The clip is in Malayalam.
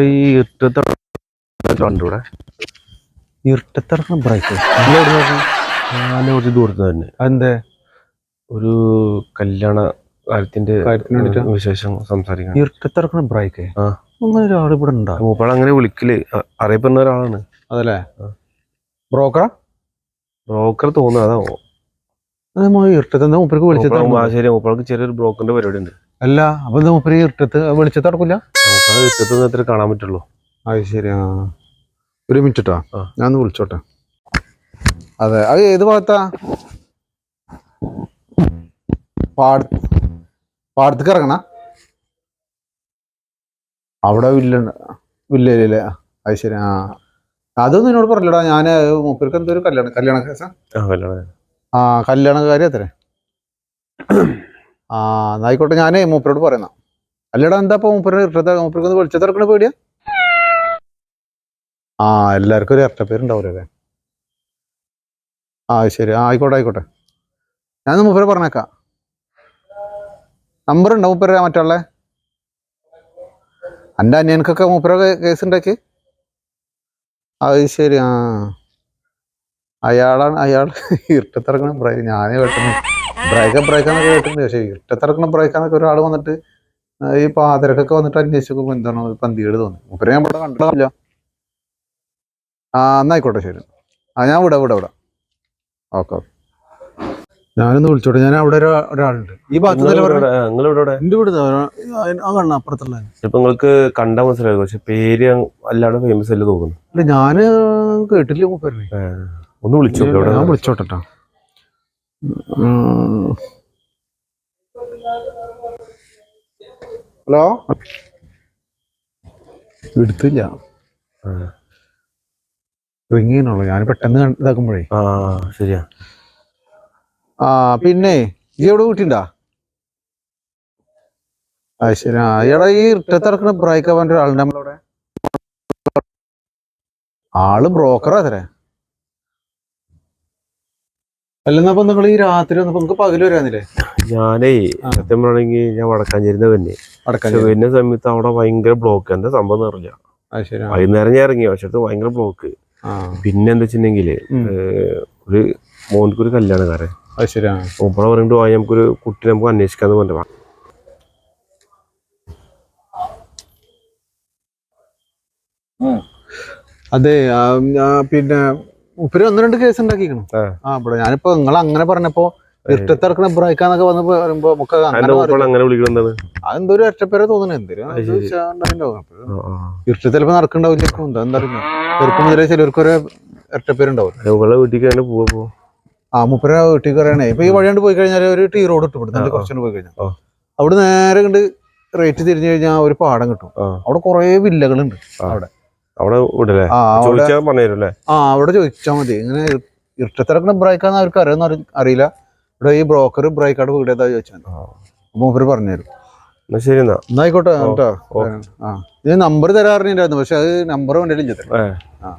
ഈ ഇരുട്ടത്തെ കണ്ടൂടെ? ഇരുട്ടത്തിറക്കണം ബ്രേക്ക് ഞാൻ കുറച്ച് ദൂരത്ത് തന്നെ. അതെന്തേ? ഒരു കല്യാണ കാര്യത്തിന്റെ? വിശേഷം സംസാരിക്കണം. ഇരുട്ടത്തിറക്കണം ബ്രേക്ക്. അങ്ങനെ ഒരാൾ ഇവിടെ ഉണ്ടാ? മൂപ്പാൾ അങ്ങനെ വിളിക്കൽ. അറിയപ്പെടുന്ന ഒരാളാണ്. അതല്ലേ? ബ്രോക്കർ ബ്രോക്കർ തോന്നുന്നു. അതാ ഇരുട്ടത്ത് മൂപ്പർക്ക് വിളിച്ചത് മൂപ്പാൾക്ക് ചെറിയൊരു ബ്രോക്കറിന്റെ പരിപാടി ഉണ്ട്. അല്ല അപ്പൊ മൂപ്പര് ഇരുട്ടത്ത് വെളിച്ചത്ത് നടക്കൂല? മൂപ്പാൾ ഇഷ്ടത്തൊന്നും എത്ര കാണാൻ പറ്റുള്ളൂ. അത് ശരിയാ ആ. ഒരു മിനിറ്റ് ആ. ഞാൻ ഒന്ന് വിളിച്ചോട്ടെ. അതെ അത് ഏത് ഭാഗത്താ? പാട പാടത്തേക്ക് ഇറങ്ങണ? അവിടെ വില്ല വില്ലേ അത് ശരി ആ. അതൊന്നും എന്നോട് പറഞ്ഞില്ലടാ. ഞാൻ മൂപ്പർക്ക് എന്തോ ഒരു കല്യാണം കല്യാണ കേസാ. ആ കല്യാണം ആ കല്യാണക്കാരി അത്രേ. ആ എന്നായിക്കോട്ടെ ഞാനേ മൂപ്പരോട് പറയുന്ന. അല്ലടാ എന്താ ഇപ്പൊ മൂപ്പര് മൂപ്പർക്ക് ഒന്ന് വിളിച്ചത് ഇറക്കണ പേടിയാ? ആ എല്ലാവർക്കും ഒരു ഇരട്ടപ്പേരുണ്ടാവൂലേ ആ ശരി. ആ ആയിക്കോട്ടെ ആയിക്കോട്ടെ. ഞാൻ മൂപ്പരെ പറഞ്ഞേക്കാം. നമ്പർ ഉണ്ടോ മൂപ്പര മറ്റുള്ള എന്റെ അനിയനക്കൊക്കെ മൂപ്പര കേസ് ഉണ്ടാക്കി അത് ശരി ആ. അയാളാണ് അയാൾ ബ്രേക്ക് ഞാനേ കേട്ടിട്ടുണ്ട് ബ്രേക്ക് ബ്രേക്കാന്നൊക്കെ കേട്ടിട്ടുണ്ട്. പക്ഷേ ഇട്ടത്തിറക്കണ ബ്രേക്കാന്നൊക്കെ ഒരാൾ വന്നിട്ട് ഈ പാതിരക്കൊക്കെ വന്നിട്ട് അന്വേഷിച്ചപ്പോൾ എന്താണ് പന്തികേട് തോന്നി. മുപ്പരെ ഞാൻ ഇവിടെ കണ്ടിട്ടില്ല. ആ എന്നായിക്കോട്ടെ ശരി. ആ ഞാൻ വിടാം വിടാം വിടാം. Okay okay. ഞാനൊന്ന് വിളിച്ചോട്ടെ. ഞാൻ അവിടെ ഒരു- ഒരാളുണ്ട്. ഈ ഭാഗത്ത് വീട് കാണണം അപ്പുറത്തുള്ള നിങ്ങൾക്ക് കണ്ട മനസ്സിലായി പക്ഷെ പേര് അല്ലാണ്ട് ഫേമസ് അല്ലേ തോന്നുന്നു. അല്ല ഞാൻ കേട്ടില്ല മൂപ്പരെ ഒന്ന് വിളിച്ചോട്ടെ ഞാൻ വിളിച്ചോട്ടെ. ഹലോ? എടുത്തില്ല. റിങ് ഞാൻ പെട്ടെന്ന് ഇതാക്കുമ്പോഴേ. ആ ശരിയാ. ആ പിന്നെ ഈ എവിടെ വീട്ടിണ്ടാ ആ ശരി. ആ എടാ ഈ ഇട്ടത്തിറക്കണ ബ്രേക്ക് ആവാൻ ഒരാളുണ്ട് നമ്മളവിടെ. ആൾ ബ്രോക്കറാ അത്രേ അല്ലെന്നപ്പോ നിങ്ങൾ ഈ രാത്രി വന്നപ്പോ നിങ്ങൾക്ക് പകൽ വരാന്നില്ലേ ഞാനേ. സത്യം പറയണെങ്കിൽ ഞാൻ വടക്കാഞ്ചേരിന്ന് തന്നെ വരുന്ന സമയത്ത് അവിടെ ഭയങ്കര ബ്ലോക്ക് എന്താ സംഭവം അറിയില്ല. വൈകുന്നേരം ഞാൻ ഇറങ്ങി പക്ഷെ ഭയങ്കര ബ്ലോക്ക് പിന്നെന്താ പിന്നെ എന്താ വെച്ചിട്ടുണ്ടെങ്കിൽ. ഒരു മോനിക്ക് കല്യാണക്കാരെ ഒപ്പം പറഞ്ഞിട്ട് പോയി നമുക്കൊരു കുട്ടി നമുക്ക് അന്വേഷിക്കാന്ന് പറഞ്ഞു അതെ പിന്നെ ഉപ്പര് ഒന്ന് രണ്ട് കേസ് ഉണ്ടാക്കിക്കണം. ആ. ഇവിടെ ഞാനിപ്പോ നിങ്ങൾ അങ്ങനെ പറഞ്ഞപ്പോ ഇഷ്ടത്തിറക്കണ ബ്രേക്കാന്നൊക്കെ വന്ന് പറയുമ്പോ നമുക്ക് അങ്ങനെ വിളിക്കുന്നത് അതെന്തോ ഒരു ഒറ്റപ്പേരെ തോന്നുന്നു എന്തൊരു ഇഷ്ടത്തിൽ ചിലപ്പോ നടക്കണ്ടാവില്ല എന്താ എന്താ ചെറുപ്പം മുതലേ ചിലർക്കൊരു ഒറ്റപ്പേരുണ്ടാവും. വീട്ടിൽ പോവാ ആ മുപ്പര വീട്ടിൽ കയറിയാണേ ഇപ്പൊ ഈ വഴിയാണ്ട് പോയി കഴിഞ്ഞാൽ ഒരു ടീ റോഡ് ഇട്ട് കൊടുത്തു. കുറച്ചുകൊണ്ട് പോയി കഴിഞ്ഞാൽ അവിടെ നേരെ കണ്ട് റേറ്റ് തിരിഞ്ഞു കഴിഞ്ഞാൽ ഒരു പാടം കിട്ടും. അവിടെ കുറെ വില്ലകളുണ്ട് അവിടെ. വിടല്ലേ? അവിടെ ചോദിച്ചാൽ പറഞ്ഞു തരും അല്ലേ ആ അവിടെ ചോദിച്ചാൽ മതി. ഇങ്ങനെ ഇഷ്ടത്തിറക്കണ ബ്രേക്കാന്ന് അവർക്ക് അറിയാന്ന് അറിയില്ല. ഇവിടെ ഈ ബ്രോക്കർ ബ്രേക്കാട് വീട് ഏതാ ചോദിച്ചാൽ മൂപ്പര് പറഞ്ഞുതരും. എന്നാ ശരി എന്നാ. എന്നായിക്കോട്ടെ കേട്ടോ. ആ. ഇത് നമ്പർ തരാറുണ്ടായിരുന്നു പക്ഷെ അത് നമ്പർ വേണ്ടിയിട്ടില്ല. ആ.